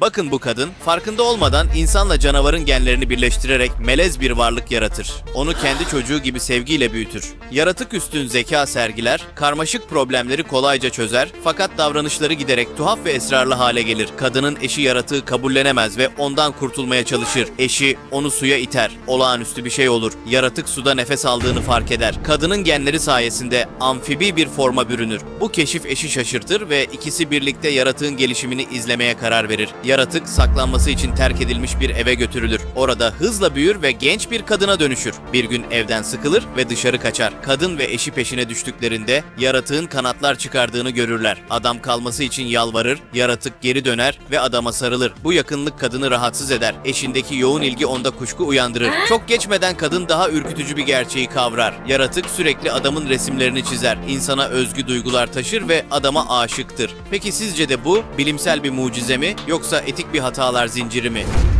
Bakın bu kadın farkında olmadan insanla canavarın genlerini birleştirerek melez bir varlık yaratır. Onu kendi çocuğu gibi sevgiyle büyütür. Yaratık üstün zeka sergiler, karmaşık problemleri kolayca çözer fakat davranışları giderek tuhaf ve esrarlı hale gelir. Kadının eşi yaratığı kabullenemez ve ondan kurtulmaya çalışır. Eşi onu suya iter. Olağanüstü bir şey olur. Yaratık suda nefes aldığını fark eder. Kadının genleri sayesinde amfibi bir forma bürünür. Bu keşif eşi şaşırtır ve ikisi birlikte yaratığın gelişimini izlemeye karar verir. Yaratık saklanması için terk edilmiş bir eve götürülür. Orada hızla büyür ve genç bir kadına dönüşür. Bir gün evden sıkılır ve dışarı kaçar. Kadın ve eşi peşine düştüklerinde yaratığın kanatlar çıkardığını görürler. Adam kalması için yalvarır, yaratık geri döner ve adama sarılır. Bu yakınlık kadını rahatsız eder. Eşindeki yoğun ilgi onda kuşku uyandırır. Çok geçmeden kadın daha ürkütücü bir gerçeği kavrar. Yaratık sürekli adamın resimlerini çizer. İnsana özgü duygular taşır ve adama aşıktır. Peki sizce de bu bilimsel bir mucize mi yoksa etik bir hatalar zinciri mi?